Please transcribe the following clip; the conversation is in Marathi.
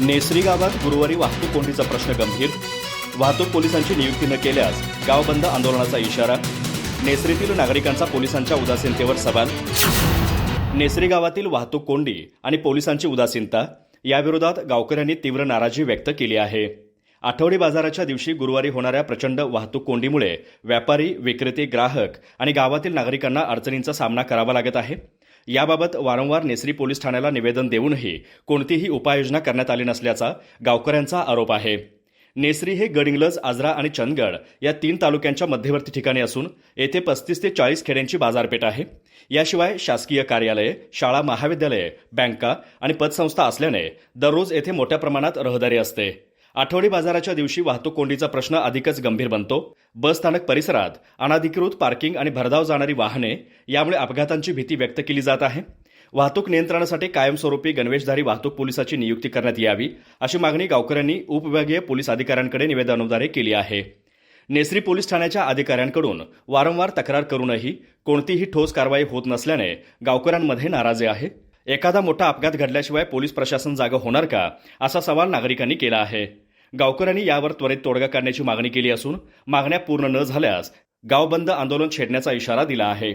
नेसरी गावात गुरुवारी वाहतूक कोंडीचा प्रश्न गंभीर. वाहतूक पोलिसांची नियुक्ती न केल्यास गाव बंद आंदोलनाचा इशारा. नेसरीतील नागरिकांचा पोलिसांच्या उदासीनतेवर सवाल. नेसरी गावातील वाहतूक कोंडी आणि पोलिसांची उदासीनता याविरोधात गावकऱ्यांनी तीव्र नाराजी व्यक्त केली आहे. आठवडी बाजाराच्या दिवशी गुरुवारी होणाऱ्या प्रचंड वाहतूक कोंडीमुळे व्यापारी विक्रेते ग्राहक आणि गावातील नागरिकांना अडचणींचा सामना करावा लागत आहे. याबाबत वारंवार नेसरी पोलीस ठाण्याला निवेदन देऊनही कोणतीही उपाययोजना करण्यात आली नसल्याचा गावकऱ्यांचा आरोप आहे. नेसरी हे गडिंग्लज आजरा आणि चंदगड या तीन तालुक्यांच्या मध्यवर्ती ठिकाणी असून येथे पस्तीस ते चाळीस खेड्यांची बाजारपेठ आहे. याशिवाय शासकीय कार्यालये शाळा महाविद्यालये बँका आणि पतसंस्था असल्याने दररोज येथे मोठ्या प्रमाणात रहदारी असते. आठवडी बाजाराच्या दिवशी वाहतूक कोंडीचा प्रश्न अधिकच गंभीर बनतो. बस स्थानक परिसरात अनाधिकृत पार्किंग आणि भरधाव जाणारी वाहने यामुळे अपघातांची भीती व्यक्त केली जात आहे. वाहतूक नियंत्रणासाठी कायमस्वरूपी गणवेशधारी वाहतूक पोलिसाची नियुक्ती करण्यात यावी अशी मागणी गावकऱ्यांनी उपविभागीय पोलीस अधिकाऱ्यांकडे निवेदनाद्वारे केली आहे. नेसरी पोलीस ठाण्याच्या अधिकाऱ्यांकडून वारंवार तक्रार करूनही कोणतीही ठोस कारवाई होत नसल्याने गावकऱ्यांमध्ये नाराजी आहे. एखादा मोठा अपघात घडल्याशिवाय पोलीस प्रशासन जागं होणार का? असा सवाल नागरिकांनी केला आहे. गावकऱ्यांनी यावर त्वरित तोडगा काढण्याची मागणी केली असून मागण्या पूर्ण न झाल्यास गाव बंद आंदोलन छेडण्याचा इशारा दिला आहे.